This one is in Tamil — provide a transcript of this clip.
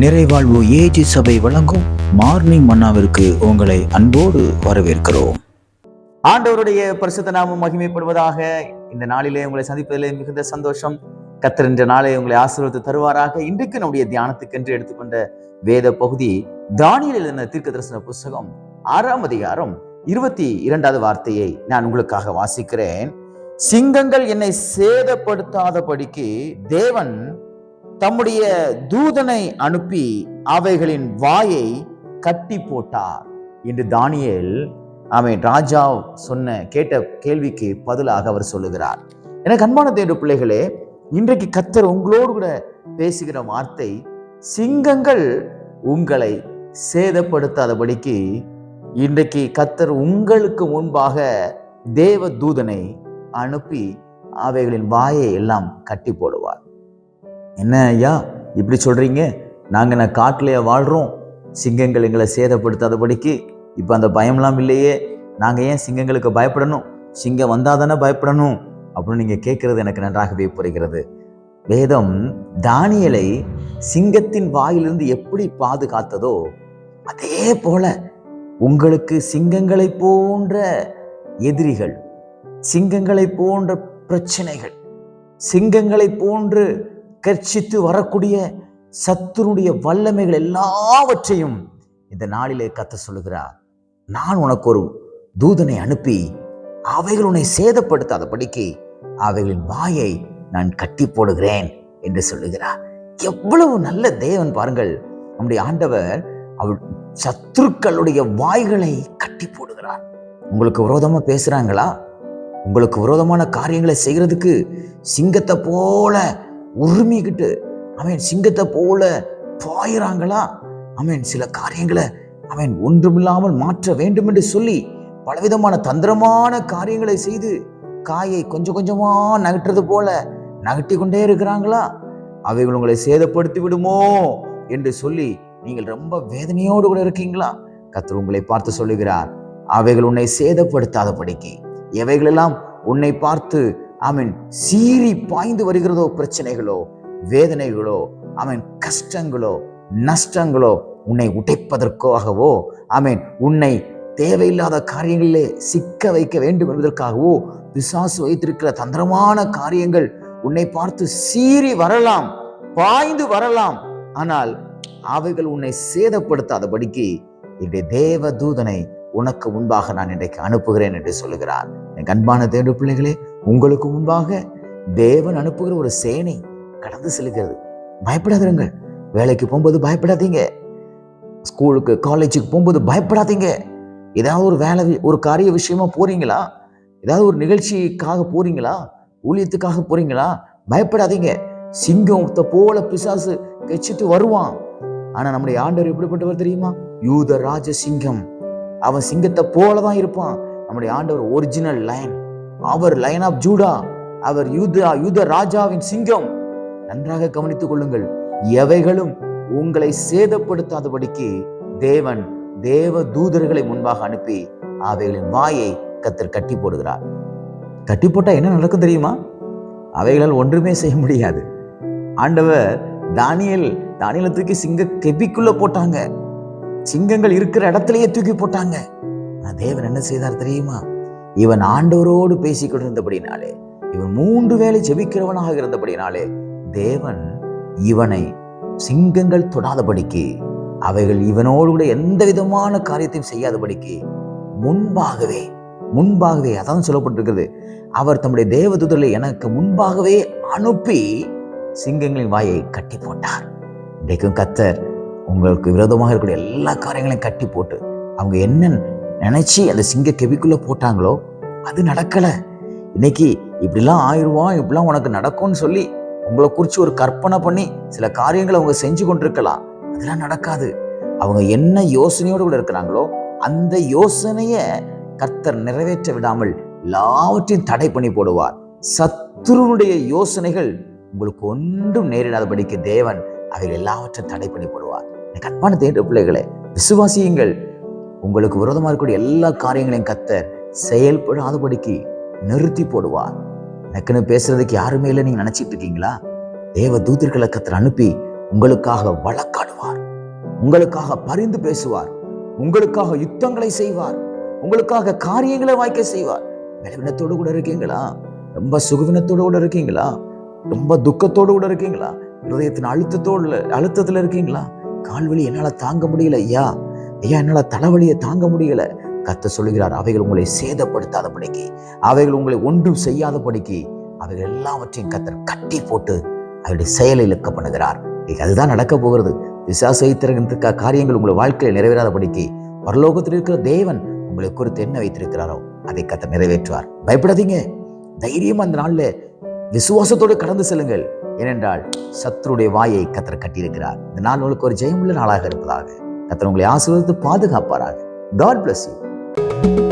நிறைவாழ்வு ஏஜி சபை வழங்கும் மார்னிங் மன்னாவிற்கு உங்களை அன்போடு வரவேற்கிறோம். ஆண்டவருடைய பரிசுத்த நாமம் மகிமைப்படுவதாக இந்த நாளிலே உங்களை சந்திப்பதிலே மிகுந்த சந்தோஷம். கத்தர் என்ற நாளை உங்களை ஆசீர்வத்து தருவாராக. இன்றைக்கு நம்முடைய தியானத்துக்கென்று எடுத்துக்கொண்ட வேத பகுதி தானியல் எழுதின தீர்க்க தரிசன புஸ்தகம் ஆறாம் அதிகாரம் இருபத்தி இரண்டாவது வார்த்தையை நான் உங்களுக்காக வாசிக்கிறேன். சிங்கங்கள் என்னை சேதப்படுத்தாதபடிக்கு தேவன் தம்முடைய தூதனை அனுப்பி அவைகளின் வாயை கட்டி போட்டார். என்று தானியேல் அவன் ராஜா சொன்ன கேட்ட கேள்விக்கு பதிலாக அவர் சொல்லுகிறார். எனக்கு அன்பான தேடு பிள்ளைகளே இன்றைக்கு கத்தர் உங்களோடு கூட பேசுகிற வார்த்தை சிங்கங்கள் உங்களை சேதப்படுத்தாதபடிக்கு இன்றைக்கு கத்தர் உங்களுக்கு முன்பாக தேவ தூதனை அனுப்பி அவைகளின் வாயை எல்லாம் கட்டி போடுவார். என்ன ஐயா இப்படி சொல்கிறீங்க நாங்கள் நான் காட்டிலேயே வாழ்கிறோம் சிங்கங்கள் எங்களை சேதப்படுத்தாதபடிக்கு இப்போ அந்த பயம்லாம் இல்லையே. நாங்கள் ஏன் சிங்கங்களுக்கு பயப்படணும்? சிங்கம் வந்தால் தானே பயப்படணும்? அப்படின்னு நீங்கள் கேட்குறது எனக்கு நன்றாகவே புரிகிறது. வேதம் தானியலை சிங்கத்தின் வாயிலிருந்து எப்படி பாதுகாத்ததோ அதே போல உங்களுக்கு சிங்கங்களை போன்ற எதிரிகள் சிங்கங்களை போன்ற பிரச்சனைகள் சிங்கங்களை போன்று கர்ச்சித்து வரக்கூடிய சத்துருடைய வல்லமைகள் எல்லாவற்றையும் இந்த நாளிலே கத்த சொல்லுகிறார். நான் உனக்கு ஒரு தூதனை அனுப்பி அவைகள் உன்னை சேதப்படுத்தாதபடிக்கு அவைகளின் வாயை நான் கட்டி போடுகிறேன் என்று சொல்லுகிறார். எவ்வளவு நல்ல தேவன் பாருங்கள். நம்முடைய ஆண்டவர் அவள் சத்துருக்களுடைய வாய்களை கட்டி போடுகிறார். உங்களுக்கு விரோதமாக பேசுகிறாங்களா உங்களுக்கு விரோதமான காரியங்களை செய்கிறதுக்கு சிங்கத்தை போல உரிமிக்கிட்டு அவன் சிங்கத்தை போல பாயிறாங்களா? அவன் சில காரியங்களை அவன் ஒன்றுமில்லாமல் மாற்ற வேண்டும் என்று சொல்லி பலவிதமான தந்திரமான காரியங்களை செய்து காயை கொஞ்சம் கொஞ்சமாக நகட்டுறது போல நகட்டி கொண்டே இருக்கிறாங்களா? அவைகள் உங்களை சேதப்படுத்தி விடுமோ? என்று சொல்லி நீங்கள் ரொம்ப வேதனையோடு கூட இருக்கீங்களா? கத்தர் உங்களை பார்த்து சொல்லுகிறார் அவைகள் உன்னை சேதப்படுத்தாதபடிக்கு. எவைகளெல்லாம் உன்னை பார்த்து அவன் சீறி பாய்ந்து வருகிறதோ பிரச்சனைகளோ வேதனைகளோ அவன் கஷ்டங்களோ நஷ்டங்களோ உன்னை உடைப்பதற்காகவோ அவன் உன்னை தேவையில்லாத காரியங்களிலே சிக்க வைக்க வேண்டும் என்பதற்காகவோ பிசாசு வைத்திருக்கிற தந்திரமான காரியங்கள் உன்னை பார்த்து சீறி வரலாம் பாய்ந்து வரலாம். ஆனால் அவைகள் உன்னை சேதப்படுத்தாதபடிக்கு என்னுடைய தேவ தூதனை உனக்கு முன்பாக நான் இன்றைக்கு அனுப்புகிறேன் என்று சொல்லுகிறார். என் அன்பான தேடு பிள்ளைகளே உங்களுக்கு முன்பாக தேவன் அனுப்புகிற ஒரு சேனை கடந்து செல்கிறது. பயப்படாதிருங்கள். வேலைக்கு போகும்போது பயப்படாதீங்க. ஸ்கூலுக்கு காலேஜுக்கு போகும்போது பயப்படாதீங்க. ஏதாவது ஒரு வேலை ஒரு காரிய விஷயமா போறீங்களா? ஏதாவது ஒரு நிகழ்ச்சிக்காக போறீங்களா? ஊழியத்துக்காக போறீங்களா? பயப்படாதீங்க. சிங்கத்தை போல பிசாசு கெச்சிட்டு வருவான். ஆனா நம்முடைய ஆண்டவர் எப்படிப்பட்டவர் தெரியுமா? யூத ராஜ சிங்கம். அவன் சிங்கத்தை போல தான் இருப்பான். நம்முடைய ஆண்டவர் ஒரிஜினல் லைன் அவர் லைன் ஆஃப் ஜூடா அவர் யூதா யூத ராஜாவின் சிங்கம். நன்றாக கவனித்துக் கொள்ளுங்கள். எவைகளும் உங்களை சேதப்படுத்தாதபடிக்கு தேவன் தேவ தூதர்களை முன்பாக அனுப்பி அவைகளின் வாயை கத்தர் கட்டி போடுகிறார். கட்டி போட்டா என்ன நடக்கும் தெரியுமா? அவைகளால் ஒன்றுமே செய்ய முடியாது. ஆண்டவர் தானியல் தானியலை தூக்கி சிங்க கெபிக்குள்ள போட்டாங்க. சிங்கங்கள் இருக்கிற இடத்துலயே தூக்கி போட்டாங்க. தேவன் என்ன செய்தார் தெரியுமா? இவன் ஆண்டவரோடு பேசிக் கொண்டிருந்தபடினாலே இவன் மூன்று வேளை செபிக்கிறவனாக இருந்தபடினாலே தேவன் இவனை சிங்கங்கள் தொடாதபடிக்கு அவைகள் இவனோடு கூட எந்த விதமான காரியத்தையும் செய்யாதபடிக்கு முன்பாகவே முன்பாகவே அதான் சொல்லப்பட்டிருக்கிறது அவர் தம்முடைய தேவதூதர்களை எனக்கு முன்பாகவே அனுப்பி சிங்கங்களின் வாயை கட்டி போட்டார். இன்றைக்கும் கத்தர் உங்களுக்கு விரோதமாக இருக்கக்கூடிய எல்லா காரியங்களையும் கட்டி போட்டு அவங்க என்ன நினச்சி அந்த சிங்க கெவிக்குள்ளே போட்டாங்களோ அது நடக்கலை. இன்னைக்கு இப்படிலாம் ஆயிடுவான் இப்படிலாம் உனக்கு நடக்கும்னு சொல்லி உங்களை குறித்து ஒரு கற்பனை பண்ணி சில காரியங்களை அவங்க செஞ்சு கொண்டிருக்கலாம். அதெல்லாம் நடக்காது. அவங்க என்ன யோசனையோடு கூட இருக்கிறாங்களோ அந்த யோசனையை கர்த்தர் நிறைவேற்ற விடாமல் எல்லாவற்றையும் தடை பண்ணி போடுவார். சத்துருனுடைய யோசனைகள் உங்களுக்கு ஒன்றும் நேரிடாதபடிக்கு தேவன் அதில் எல்லாவற்றையும் தடை பண்ணி போடுவார். எனக்கு அன்பான பிள்ளைகளை பிள்ளைகளே விசுவாசியுங்கள். உங்களுக்கு விரோதமாக இருக்கக்கூடிய எல்லா காரியங்களையும் கத்தர் செயல்படாதபடிக்கு நிறுத்தி போடுவார். எனக்குன்னு பேசுறதுக்கு யாருமே இல்லை நீங்க நினைச்சிட்டு இருக்கீங்களா? தேவ தூதர்களை கத்தர் அனுப்பி உங்களுக்காக வழக்காடுவார். உங்களுக்காக பரிந்து பேசுவார். உங்களுக்காக யுத்தங்களை செய்வார். உங்களுக்காக காரியங்களை வாய்க்க செய்வார். பலவீனத்தோடு கூட இருக்கீங்களா? ரொம்ப சுகவினத்தோடு கூட இருக்கீங்களா? ரொம்ப துக்கத்தோடு கூட இருக்கீங்களா? இருதயத்தின் அழுத்தத்தோடு அழுத்தத்துல இருக்கீங்களா? கால்வழி என்னால தாங்க முடியல ஐயா. ஐயா என்னால தலைவலியை தாங்க முடியல. கத்த சொல்லுகிறார் அவைகள் உங்களை சேதப்படுத்தாத படிக்கு அவைகள் உங்களை ஒன்றும் செய்யாத படிக்கு அவைகள் எல்லாவற்றையும் கத்தர் கட்டி போட்டு அவருடைய செயலை இழக்க பண்ணுகிறார். இன்னைக்கு அதுதான் நடக்க போகிறது. விசாசை காரியங்கள் உங்களை வாழ்க்கையில் நிறைவேறாத படிக்கு பரலோகத்தில் இருக்கிற தேவன் உங்களை குறித்து என்ன வைத்திருக்கிறாரோ அதை கத்த நிறைவேற்றுவார். பயப்படாதீங்க. தைரியம் அந்த நாள்ல விசுவாசத்தோடு கடந்து செல்லுங்கள். ஏனென்றால் சத்துருடைய வாயை கத்தர் கட்டியிருக்கிறார். இந்த நாள் உங்களுக்கு ஒரு ஜெயமுள்ள நாளாக இருப்பதாக. கத்தர் உங்களை ஆசீர்வதித்து பாதுகாப்பாராக. God bless you